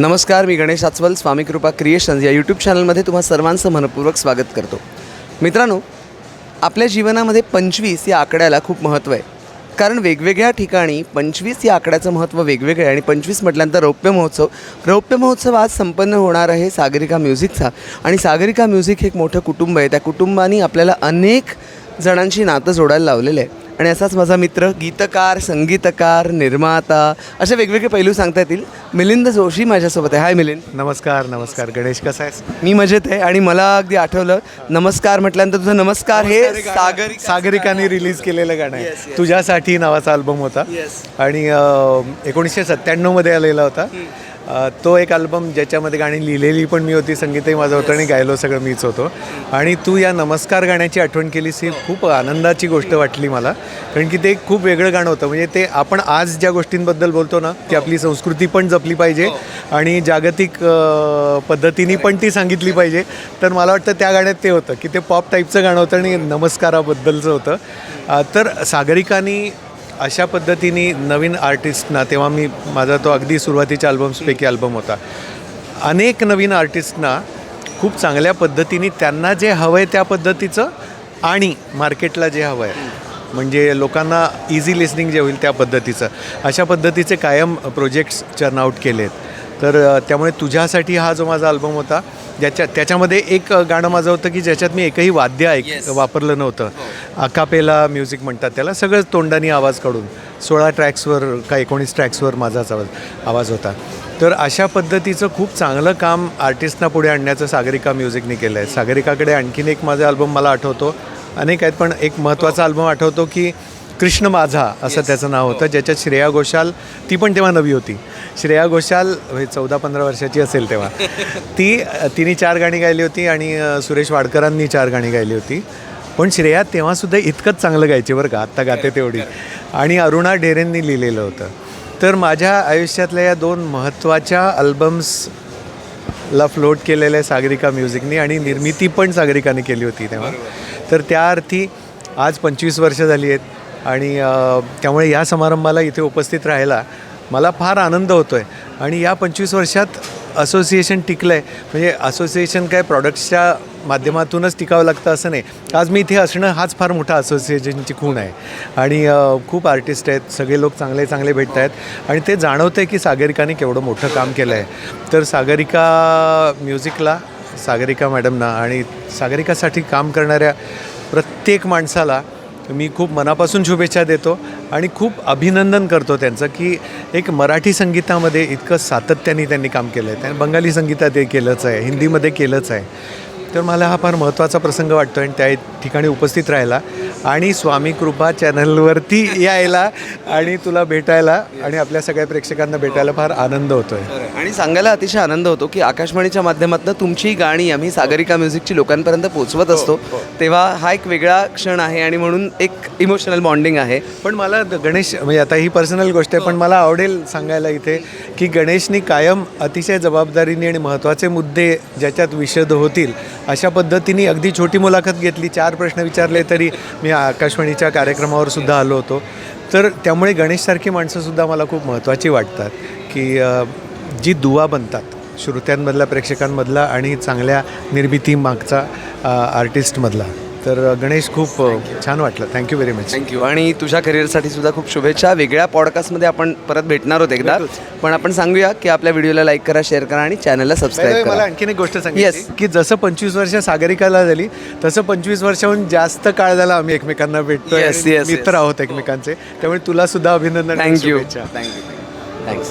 नमस्कार मी गणेश आचवल स्वामी कृपा क्रिएशन्स या यूट्यूब चॅनलमध्ये तुम्हा सर्वांचं मनपूर्वक स्वागत करतो. मित्रांनो आपल्या जीवनामध्ये पंचवीस या आकड्याला खूप महत्त्व आहे. कारण वेगवेगळ्या ठिकाणी पंचवीस या आकड्याचं महत्त्व वेगवेगळं आहे आणि पंचवीस म्हटल्यानंतर रौप्य महोत्सव. रौप्य महोत्सव आज संपन्न होणार आहे सागरिका म्युझिकचा. आणि सागरिका म्युझिक हे एक मोठं कुटुंब आहे. त्या कुटुंबाने आपल्याला अनेक जणांशी नातं जोडायला लावलेलं आहे. आणि असाच माझा मित्र गीतकार संगीतकार निर्माता असे वेगवेगळे पैलू सांगता येतील. मिलिंद जोशी माझ्यासोबत आहे. हाय मिलिंद. नमस्कार नमस्कार. गणेश कसा आहेस? मी मजेत आहे आणि मला अगदी आठवलं नमस्कार म्हटल्यानंतर तुझं नमस्कार हे सागर सागरिकाने रिलीज केलेलं गाणं आहे. तुझ्यासाठी नावाचा अल्बम होता. आणि एकोणीसशे सत्त्याण्णवमध्ये आलेला होता. तो एक अल्बम ज्याच्यामध्ये गाणी लिहिलेली पण मी होती संगीतही माझं होतं आणि गायलो सगळं मीच होतो. आणि तू या नमस्कार गाण्याची आठवण केलीस ही खूप आनंदाची गोष्ट वाटली मला. कारण की ते एक खूप वेगळं गाणं होतं. म्हणजे ते आपण आज ज्या गोष्टींबद्दल बोलतो ना की आपली संस्कृती पण जपली पाहिजे आणि जागतिक पद्धतीने पण ती सांगितली पाहिजे. तर मला वाटतं त्या गाण्यात ते होतं की ते पॉप टाईपचं गाणं होतं आणि नमस्काराबद्दलचं होतं. तर सागरिकानी अशा पद्धतीने नवीन आर्टिस्टना तेव्हा मी माझा तो अगदी सुरुवातीच्या अल्बम्सपैकी अल्बम होता. अनेक नवीन आर्टिस्टना खूप चांगल्या पद्धतीने त्यांना जे हवं आहे त्या पद्धतीचं आणि मार्केटला जे हवं आहे म्हणजे लोकांना इझी लिस्निंग जे होईल त्या पद्धतीचं. अशा पद्धतीचे कायम प्रोजेक्ट्स चर्न आउट आहेत तर त्यामुळे तुझ्यासाठी हा जो माझा अल्बम होता ज्याच्या त्याच्यामध्ये एक गाणं माझं होतं की ज्याच्यात मी एकही वाद्य ऐक Yes. वापरलं नव्हतं. अकापेला म्युझिक म्हणतात त्याला सगळं तोंडानी आवाज काढून. सोळा ट्रॅक्सवर का एकोणीस ट्रॅक्सवर माझाच आवाज आवाज होता. तर अशा पद्धतीचं खूप चांगलं काम आर्टिस्टना पुढे आणण्याचं सागरिका म्युझिकने केलं आहे सागरिकाकडे आणखीन एक माझा अल्बम मला आठवतो. अनेक आहेत पण एक महत्त्वाचा अल्बम आठवतो की कृष्ण माझा असं त्याचं नाव होतं. ज्याच्यात श्रेया घोषाल ती पण तेव्हा नवी होती. श्रेया घोषाल चौदा पंधरा वर्षाची असेल तेव्हा. ती तिने चार गाणी गायली होती आणि सुरेश वाडकरांनी चार गाणी गायली होती. पण श्रेया तेव्हासुद्धा इतकंच चांगलं गायची बरं का. आत्ता गाते तेवढी. आणि अरुणा ढेरेंनी लिहिलेलं होतं. तर माझ्या आयुष्यातल्या या दोन महत्त्वाच्या अल्बम्सला फ्लोट केलेल्या सागरिका म्युझिकनी आणि निर्मिती पण सागरिकाने केली होती तेव्हा. तर त्या अर्थी आज पंचवीस वर्ष झाली आहेत. आणि त्यामुळे या समारंभाला इथे उपस्थित राहायला मला फार आनंद होतो आहे आणि या पंचवीस वर्षात असोसिएशन टिकलं आहे म्हणजे असोसिएशन काय प्रॉडक्ट्सच्या माध्यमातूनच टिकावं लागतं असं नाही. आज मी इथे असणं हाच फार मोठा असोसिएशनची खूण आहे. आणि खूप आर्टिस्ट आहेत. सगळे लोक चांगले चांगले भेटत आहेत. आणि ते जाणवतं आहे की सागरिकाने केवढं मोठं काम केलं आहे तर सागरिका म्युझिकला सागरिका मॅडमना आणि सागरिकासाठी काम करणाऱ्या प्रत्येक माणसाला मी खूप मनापासून शुभेच्छा देतो आणि खूप अभिनंदन करतो त्यांचं की एक मराठी संगीतामध्ये इतकं सातत्याने त्यांनी काम केलं आहे त्यांनी बंगाली संगीतात हे केलंच आहे हिंदीमध्ये केलंच आहे. तर मला हा फार महत्त्वाचा प्रसंग वाटतो आणि त्या ठिकाणी उपस्थित राहायला. आणि स्वामी कृपा चॅनलवरती यायला आणि तुला भेटायला आणि आपल्या सगळ्या प्रेक्षकांना भेटायला फार आनंद होतो आहे. आणि सांगायला अतिशय आनंद होतो की आकाशवाणीच्या माध्यमातून तुमची गाणी आम्ही सागरिका म्युझिकची लोकांपर्यंत पोहोचवत असतो. तेव्हा हा एक वेगळा क्षण आहे आणि म्हणून एक इमोशनल बॉन्डिंग आहे. पण मला गणेश म्हणजे आता ही पर्सनल गोष्ट आहे पण मला आवडेल सांगायला इथे की गणेशनी कायम अतिशय जबाबदारीने आणि महत्त्वाचे मुद्दे ज्याच्यात विशद होतील अशा पद्धतीने अगदी छोटी मुलाखत घेतली चार प्रश्न विचारले तरी मी आकाशवाणीच्या कार्यक्रमावर सुद्धा आलो होतो. तर त्यामुळे गणेशसारखी माणसंसुद्धा मला खूप महत्त्वाची वाटतात की जी दुवा बनतात श्रोत्यांमधला प्रेक्षकांमधला आणि चांगल्या निर्मिती मागचा आर्टिस्टमधला तर गणेश खूप छान वाटलं. थँक्यू व्हेरी मच थँक्यू आणि तुझ्या करिअरसाठी सुद्धा खूप शुभेच्छा. वेगळ्या पॉडकास्टमध्ये आपण परत भेटणार आहोत एकदा. पण आपण सांगूया की आपल्या व्हिडिओला लाईक करा शेअर करा आणि चॅनलला सबस्क्राईब मला करा. आणखीन एक गोष्ट सांगितली Yes. की जसं पंचवीस वर्ष सागरिकाला झाली तसं पंचवीस वर्षाहून जास्त काळ झाला आम्ही एकमेकांना भेटतो मित्र. आहोत एकमेकांचे. त्यामुळे तुला सुद्धा अभिनंदन थँक्यू थँक्यू थँक्स